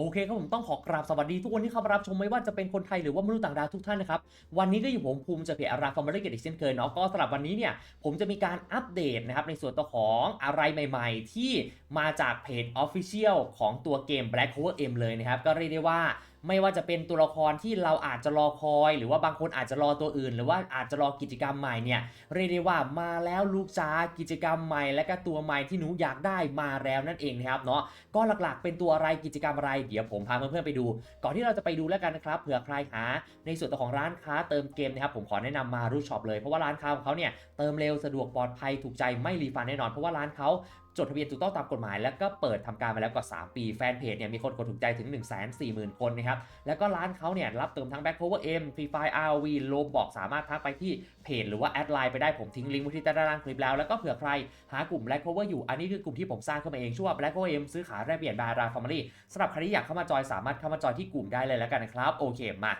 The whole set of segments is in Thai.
โอเคครับผมต้องขอกราบสวัสดีทุกคนที่เข้ามารับชมไม่ว่าจะเป็นคนไทยหรือว่ามนุษย์ต่างดาวทุกท่านนะครับ วันนี้ก็อยู่ผมภูมิจะเพจอาราฟอร์มาร์เกตอีกเช่นเคยเนาะก็สำหรับวันนี้เนี่ยผมจะมีการอัปเดตนะครับในส่วนตัวของอะไรใหม่ ๆ ที่มาจากเพจ Official ของตัวเกม Black Cover M เลยนะครับ ก็เรียกได้ว่าไม่ว่าจะเป็นตัวละครที่เราอาจจะรอคอย หรือว่าบางคนอาจจะรอตัวอื่น หรือว่าอาจจะรอกิจกรรมใหม่เนี่ยเรียกได้ว่ามาแล้วลูกจ้ากิจกรรมใหม่ และก็ตัวใหม่ที่หนูอยากได้มาแล้วนั่นเองนะครับเนาะก็หลักๆ เป็นตัวอะไรกิจกรรมอะไรเดี๋ยวผมพาเพื่อนๆไปดู ก่อนที่เราจะไปดูแล้วกันนะครับเผื่อใครหาในส่วนตัวของร้านค้าเติมเกมนะครับผมขอแนะนำมารูช็อปเลยเพราะว่าร้านค้าของเขาเนี่ยเติมเร็วสะดวกปลอดภัยถูกใจไม่รีฟันแน่นอนเพราะว่าร้านเขาจดทะเบียนถูกต้องตามกฎหมาย แล้วก็เปิดทำการมาแล้วกว่า 3 ปี แฟนเพจเนี่ยมีคนกดถูกใจถึง 1 4 0 0 0 0 คนนะครับ แล้วก็ร้านเขาเนี่ยรับเติมทั้ง Back Cover M Free Fire RV โลบอกสามารถทักไปที่เพจหรือว่าแอดไลน์ไปได้ผมทิ้งลิงก์ไว้ที่ใต้ด้านล่างคลิปแล้ว แล้วก็เผื่อใครหากลุ่ม Black Cover อยู่ อันนี้คือกลุ่มที่ผมสร้างขึ้นมาเองชื่อว่า Black Cover M ซื้อขายแลกเปลี่ยนบาราฟอร์มารีสำหรับใครที่อยากเข้ามาจอยสามารถเข้ามาจอยที่กลุ่มได้เลยแล้วกันนะครับโอเคมา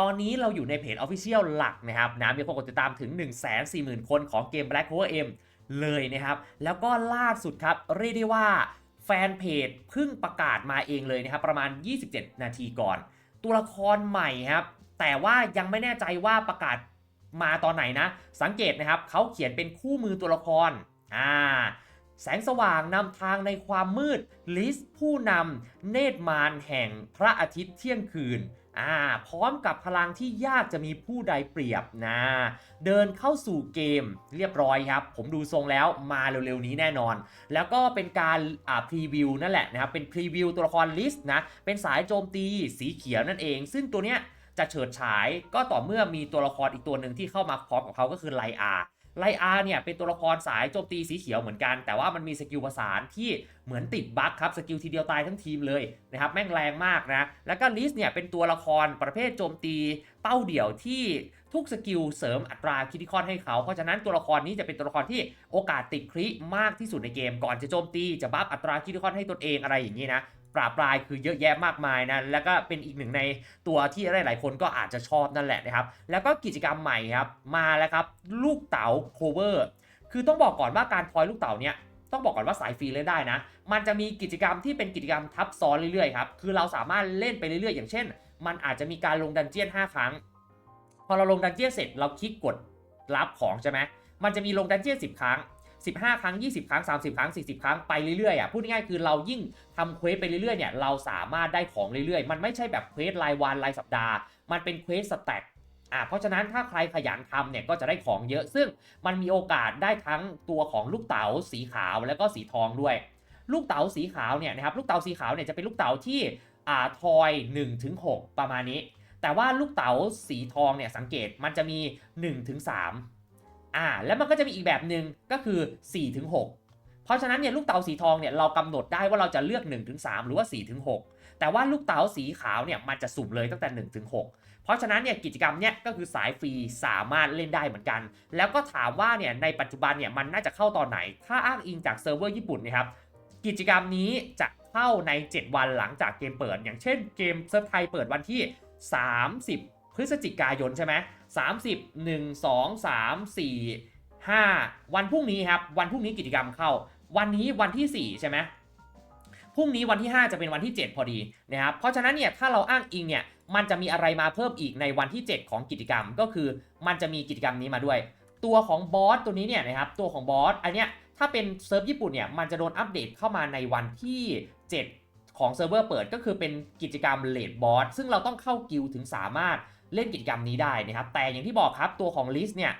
ตอนนี้เราอยู่ในเพจ Official หลักนะครับนะมีคนกดติดตามถึง 1 4 0 0 0 0 คนของเกม Black Cover M เลยนะครับ แล้วก็ล่าสุดครับเรียกได้ว่าแฟนเพจเพิ่งประกาศมาเองเลยนะครับ ประมาณ 27 นาทีก่อน ตัวละครใหม่ครับ แต่ว่ายังไม่แน่ใจว่าประกาศมาตอนไหนนะ สังเกตนะครับเขาเขียนเป็นคู่มือตัวละครอ่าแสงสว่างนำทางในความมืดลิสผู้นำเนตรมารแห่งพระอาทิตย์เที่ยงคืน อ่าพร้อมกับพลังที่ยากจะมีผู้ใดเปรียบนะ เดินเข้าสู่เกมเรียบร้อยครับ ผมดูทรงแล้วมาเร็วๆนี้แน่นอน แล้วก็เป็นการอ่าพรีวิวนั่นแหละนะครับ เป็นพรีวิวตัวละครลิสต์นะ เป็นสายโจมตีสีเขียวนั่นเอง ซึ่งตัวเนี้ยจะเฉิดฉายก็ต่อเมื่อมีตัวละครอีกตัวหนึ่งที่เข้ามาพร้อมกับเขาก็คือไลอา ไลอาเนี่ยเป็นตัวละครสายโจมตีสีเขียวเหมือนกัน แต่ว่ามันมีสกิลประสานที่เหมือนติดบั๊กครับสกิลทีเดียวตายทั้งทีมเลยนะครับแม่งแรงมากนะ แล้วก็ลิสเนี่ยเป็นตัวละครประเภทโจมตีเป้าเดี่ยวที่ทุกสกิลเสริมอัตราคิติคอนให้เขา เพราะฉะนั้นตัวละครนี้จะเป็นตัวละครที่โอกาสติดคริมากที่สุดในเกม ก่อนจะโจมตีจะบัฟอัตราคิติคอนให้ตนเองอะไรอย่างนี้นะ ปราบปลายคือเยอะแยะมากมายนะแล้วก็เป็นอีกหนึ่งในตัวที่หลาย ๆ คนก็อาจจะชอบนั่นแหละนะครับ แล้วก็กิจกรรมใหม่ครับมาแล้วครับลูกเต๋าโคเวอร์คือต้องบอกก่อนว่าการทอยลูกเต๋าเนี่ยต้องบอกก่อนว่าสายฟรีเล่นได้นะ มันจะมีกิจกรรมที่เป็นกิจกรรมทับซ้อนเรื่อย ๆ ครับ คือเราสามารถเล่นไปเรื่อย ๆ อย่างเช่น มันอาจจะมีการลงดันเจี้ยน 5 ครั้ง พอเราลงดันเจี้ยนเสร็จเราคลิกกดรับของใช่ไหมมันจะมีลงดันเจี้ยน10 ครั้ง 15 ครั้ง 20 ครั้ง 30 ครั้ง 40 ครั้งไปเรื่อยๆอะพูดง่ายๆคือเรายิ่งทำเควสไปเรื่อยๆเนี่ยเราสามารถได้ของเรื่อยๆ มันไม่ใช่แบบเควสรายวันรายสัปดาห์ มันเป็นเควสสแต็กอ่าเพราะฉะนั้นถ้าใครขยันทำเนี่ยก็จะได้ของเยอะ ซึ่งมันมีโอกาสได้ทั้งตัวของลูกเต๋าสีขาวแล้วก็สีทองด้วย ลูกเต๋าสีขาวเนี่ยนะครับลูกเต๋าสีขาวเนี่ยจะเป็นลูกเต๋าที่อ่าทอย1ถึง6ประมาณนี้ แต่ว่าลูกเต๋าสีทองเนี่ยสังเกตมันจะมี1ถึง3 อ่า แล้วมันก็จะมีอีกแบบหนึ่งก็คือ4ถึง6เพราะฉะนั้นเนี่ยลูกเต๋าสีทองเนี่ยเรากำหนดได้ว่าเราจะเลือก1ถึง3หรือว่า4ถึง6แต่ว่าลูกเต๋าสีขาวเนี่ยมันจะสุ่มเลยตั้งแต่1ถึง6เพราะฉะนั้นเนี่ยกิจกรรมเนี่ยก็คือสายฟรีสามารถเล่นได้เหมือนกัน แล้วก็ถามว่าเนี่ยในปัจจุบันเนี่ยมันน่าจะเข้าตอนไหน ถ้าอ้างอิงจากเซิร์ฟเวอร์ญี่ปุ่นนะครับกิจกรรมนี้จะเข้าใน 7 วันหลังจากเกมเปิด อย่างเช่นเกมเซิร์ฟไทยเปิดวันที่ 30 พฤศจิกายนใช่ไหม30 1 2 3 4 5วันพรุ่งนี้ครับ วันพรุ่งนี้กิจกรรมเข้า วันนี้วันที่ 4 ใช่ไหมพรุ่งนี้วันที่ 5 จะเป็นวันที่ 7 พอดีนะครับ เพราะฉะนั้นเนี่ยถ้าเราอ้างอิงเนี่ยมันจะมีอะไรมาเพิ่มอีกในวันที่ 7 ของกิจกรรม ก็คือมันจะมีกิจกรรมนี้มาด้วย ตัวของบอสตัวนี้เนี่ยนะครับตัวของบอสอันเนี้ยถ้าเป็นเซิร์ฟญี่ปุ่นเนี่ยมันจะโดนอัปเดตเข้ามาในวันที่ 7 ของเซิร์ฟเวอร์เปิดก็คือเป็นกิจกรรมเลดบอสซึ่งเราต้องเข้ากิลถึงสามารถ เล่นกิจกรรมนี้ได้นะครับ แต่อย่างที่บอกครับตัวของลิสเนี่ย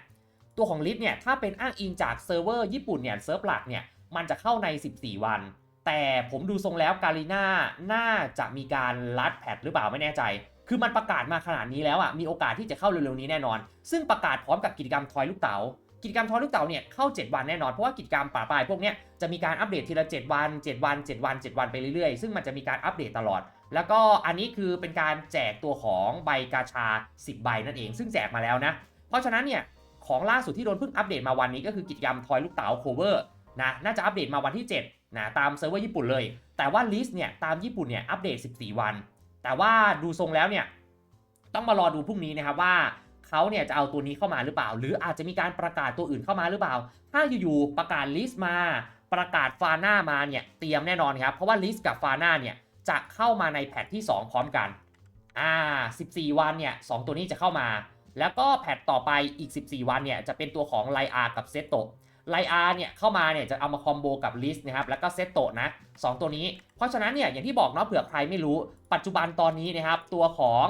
ตัวของลิสเนี่ยถ้าเป็นอ้างอิงจากเซิร์ฟเวอร์ญี่ปุ่นเนี่ยเซิร์ฟหลักเนี่ยมันจะเข้าใน 14 วัน แต่ผมดูทรงแล้วกาลิน่าน่าจะมีการลัดแพทหรือเปล่าไม่แน่ใจ คือมันประกาศมาขนาดนี้แล้วอะมีโอกาสที่จะเข้าเร็วๆนี้แน่นอน ซึ่งประกาศพร้อมกับกิจกรรมทอยลูกเต๋ากิจกรรมทอยลูกเต๋าเนี่ยเข้า 7 วันแน่นอนเพราะว่ากิจกรรมป่าปลายพวกเนี้ยจะมีการอัปเดตทีละ 7 วัน 7 วัน 7 วัน 7 วันไปเรื่อยๆ ซึ่งมันจะมีการอัปเดตตลอด แล้วก็อันนี้คือเป็นการแจกตัวของใบกาชา 10 ใบนั่นเอง ซึ่งแจกมาแล้วนะ เพราะฉะนั้นเนี่ยของล่าสุดที่โดนเพิ่งอัปเดตมาวันนี้ก็คือกิจกรรมทอยลูกเต๋าโคเวอร์นะน่าจะอัปเดตมาวันที่7นะตามเซิร์ฟเวอร์ญี่ปุ่นเลย แต่ว่าลิสต์เนี่ยตามญี่ปุ่นเนี่ยอัปเดต 14 วัน แต่ว่าดูทรงแล้วเนี่ยต้องมารอดูพรุ่งนี้นะครับว่าเขาเนี่ยจะเอาตัวนี้เข้ามาหรือเปล่า หรืออาจจะมีการประกาศตัวอื่นเข้ามาหรือเปล่า ถ้าอยู่ๆประกาศลิสต์มา ประกาศฟาน่ามาเนี่ยเตรียมแน่นอนครับเพราะว่าลิสต์กับฟาน่าเนี่ย จะเข้ามาในแพทที่ 2 พร้อมกัน อ่า 14 วันเนี่ยสองตัวนี้จะเข้ามา แล้วก็แพทต่อไปอีก 14 วันเนี่ยจะเป็นตัวของไลอากับเซตโตไลอาเนี่ยเข้ามาเนี่ยจะเอามาคอมโบกับลิสนะครับแล้วก็เซตโตนะสองตัวนี้ เพราะฉะนั้นเนี่ยอย่างที่บอกเนาะเผื่อใครไม่รู้ ปัจจุบันตอนนี้นะครับตัวของ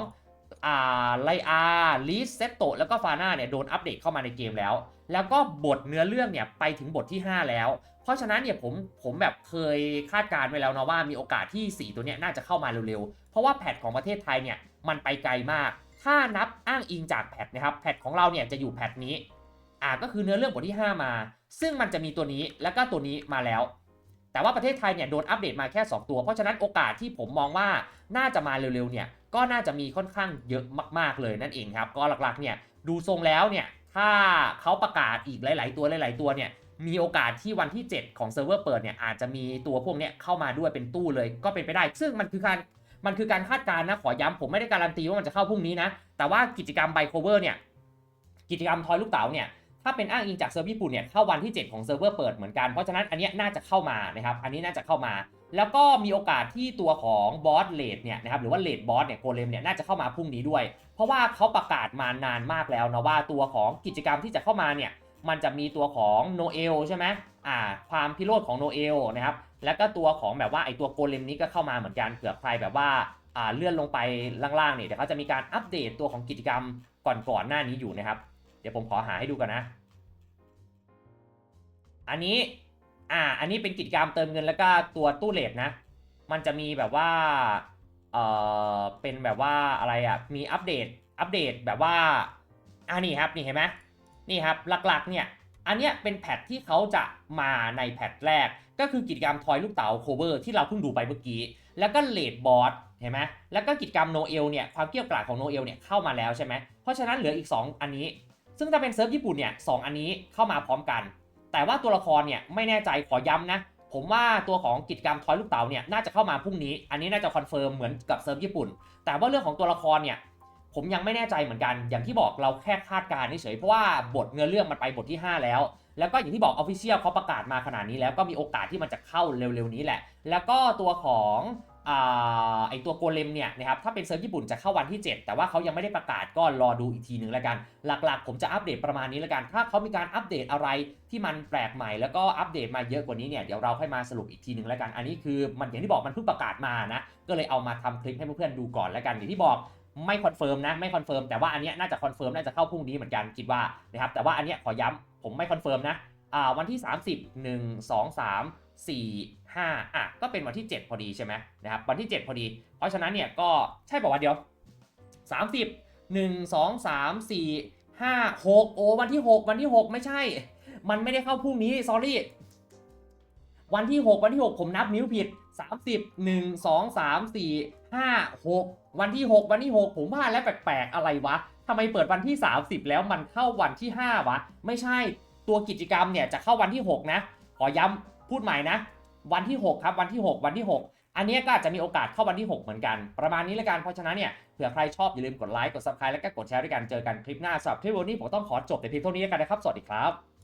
อ่าไลอาลิสเซตโตแล้วก็ฟาน่าเนี่ยโดนอัปเดตเข้ามาในเกมแล้ว แล้วก็บทเนื้อเรื่องเนี่ยไปถึงบทที่ 5 แล้ว เพราะฉะนั้นเนี่ยผมผมแบบเคยคาดการณ์ไว้แล้วเนาะว่ามีโอกาสที่ 4 ตัวเนี้ยน่าจะเข้ามาเร็วๆ เพราะว่าแพทของประเทศไทยเนี่ยมันไปไกลมาก ถ้านับอ้างอิงจากแพทนะครับแพทของเราเนี่ยจะอยู่แพทนี้อ่าก็คือเนื้อเรื่องบทที่ 5 มา ซึ่งมันจะมีตัวนี้แล้วก็ตัวนี้มาแล้ว แต่ว่าประเทศไทยเนี่ยโดนอัปเดตมาแค่ 2 ตัว เพราะฉะนั้นโอกาสที่ผมมองว่าน่าจะมาเร็วๆเนี่ยก็น่าจะมีค่อนข้างเยอะมากๆเลยนั่นเองครับก็หลักๆเนี่ยดูทรงแล้วเนี่ย ถ้าเขาประกาศอีกหลาย ๆ ตัวหลาย ๆ ตัวเนี่ยมีโอกาสที่วันที่ 7 ของเซิร์ฟเวอร์เปิดเนี่ยอาจจะมีตัวพวกเนี้ยเข้ามาด้วยเป็นตู้เลยก็เป็นไปได้ ซึ่งมันคือการมันคือการคาดการณ์นะขอย้ำผมไม่ได้การันตีว่ามันจะเข้าพรุ่งนี้นะ แต่ว่ากิจกรรมไบโคเวอร์เนี่ยกิจกรรมทอยลูกเต๋าเนี่ยถ้าเป็นอ้างอิงจากเซิร์ฟญี่ปุ่นเนี่ยเข้าวันที่ 7 ของเซิร์ฟเวอร์เปิดเหมือนกันเพราะฉะนั้นอันนี้น่าจะเข้ามานะครับอันนี้น่าจะเข้ามา แล้วก็มีโอกาสที่ตัวของบอสเลดเนี่ยนะครับหรือว่าเลดบอสเนี่ยโกเลมเนี่ยน่าจะเข้ามาพรุ่งนี้ด้วย เพราะว่าเขาประกาศมานานมากแล้วนะว่าตัวของกิจกรรมที่จะเข้ามาเนี่ยมันจะมีตัวของโนเอลใช่ไหมอ่าความพิโรธของโนเอลนะครับแล้วก็ตัวของแบบว่าไอตัวโกเลมนี้ก็เข้ามาเหมือนกันเผื่อใครแบบว่าอ่าเลื่อนลงไปล่างๆเนี่ยเดี๋ยวเขาจะมีการอัปเดตตัวของกิจกรรมก่อนๆหน้านี้อยู่นะครับ เดี๋ยวผมขอหาให้ดูกันนะ อันนี้ อ่า อันนี้เป็นกิจกรรมเติมเงินแล้วก็ตัวตู้เลทนะ มันจะมีแบบว่า เอ่อ เป็นแบบว่าอะไรอะ มีอัปเดต อัปเดตแบบว่า อ่านี่ครับ นี่เห็นไหมนี่ครับ หลักๆ เนี่ย อันเนี้ยเป็นแพทที่เขาจะมาในแพทแรก ก็คือกิจกรรมทอยลูกเต๋าโคเวอร์ที่เราเพิ่งดูไปเมื่อกี้ แล้วก็เลดบอสเห็นไหมแล้วก็กิจกรรมโนเอลเนี่ย ความเกี่ยวกราดของโนเอลเนี่ยเข้ามาแล้วใช่ไหมเพราะฉะนั้นเหลืออีก 2 อันนี้ ซึ่งถ้าเป็นเซิร์ฟญี่ปุ่นเนี่ยสองอันนี้เข้ามาพร้อมกัน แต่ว่าตัวละครเนี่ยไม่แน่ใจขอย้ำนะ ผมว่าตัวของกิจกรรมทอยลูกเต๋าเนี่ยน่าจะเข้ามาพรุ่งนี้ อันนี้น่าจะคอนเฟิร์มเหมือนกับเซิร์ฟญี่ปุ่น แต่ว่าเรื่องของตัวละครเนี่ยผมยังไม่แน่ใจเหมือนกัน อย่างที่บอกเราแค่คาดการณ์เฉยเพราะว่าบทเนื้อเรื่องมันไปบทที่ 5 แล้ว แล้วก็อย่างที่บอกออฟฟิเชียลเขาประกาศมาขนาดนี้แล้วก็มีโอกาสที่มันจะเข้าเร็วๆนี้แหละ แล้วก็ตัวของ ไอตัวโกเลมเนี่ยนะครับถ้าเป็นเซิร์ฟญี่ปุ่นจะเข้าวันที่ 7 แต่ว่าเขายังไม่ได้ประกาศก็รอดูอีกทีหนึ่งแล้วกัน หลักๆ ผมจะอัปเดตประมาณนี้แล้วกัน ถ้าเขามีการอัปเดตอะไรที่มันแปลกใหม่ แล้วก็อัปเดตมาเยอะกว่านี้เนี่ยเดี๋ยวเราค่อยมาสรุปอีกทีหนึ่งแล้วกัน อันนี้คือมันอย่างที่บอกมันเพิ่งประกาศมานะก็เลยเอามาทำคลิปให้เพื่อนๆดูก่อนแล้วกันอย่างที่บอกไม่คอนเฟิร์มนะไม่คอนเฟิร์มแต่ว่าอันนี้น่าจะคอนเฟิร์มน่าจะเข้าพรุ่งนี้เหมือนกันคิดว่านะครับแต่ว่าอันนี้ขอย้ำผมไม่คอนเฟิร์มนะอ่าวันที่ 30 1 2 3 4 5อะก็เป็นวันที่ 7 พอดีใช่ไหมนะครับวันที่ 7 พอดี เพราะฉะนั้นเนี่ยก็ใช่ป่าวะเดียว 30 1 2 3 4 5 6 โอ้วันที่ 6 วันที่ 6 ไม่ใช่ มันไม่ได้เข้าพรุ่งนี้ sorry วันที่ 6 วันที่ 6 ผมนับนิ้วผิด 30 1 2 3 4 5 6 วันที่ 6 วันที่ 6 ผมว่าแล้วแปลกๆ อะไรวะทำไมเปิดวันที่ 30 แล้วมันเข้าวันที่ 5 วะ ไม่ใช่ตัวกิจกรรมเนี่ยจะเข้าวันที่ 6 นะ ขอย้ำ พูดใหม่นะ วันที่ 6 ครับ วันที่ 6 วันที่ 6 อันนี้ก็อาจจะมีโอกาสเข้าวันที่ 6 เหมือนกัน ประมาณนี้ละกันเพราะฉะนั้นเนี่ยเผื่อใครชอบอย่าลืมกดไลค์กดซับสไครต์แล้วก็กดแชร์ด้วยกันเจอกันคลิปหน้าสำหรับคลิปวันนี้ผมต้องขอจบแต่เพียงเท่านี้แล้วกันนะครับสวัสดีครับ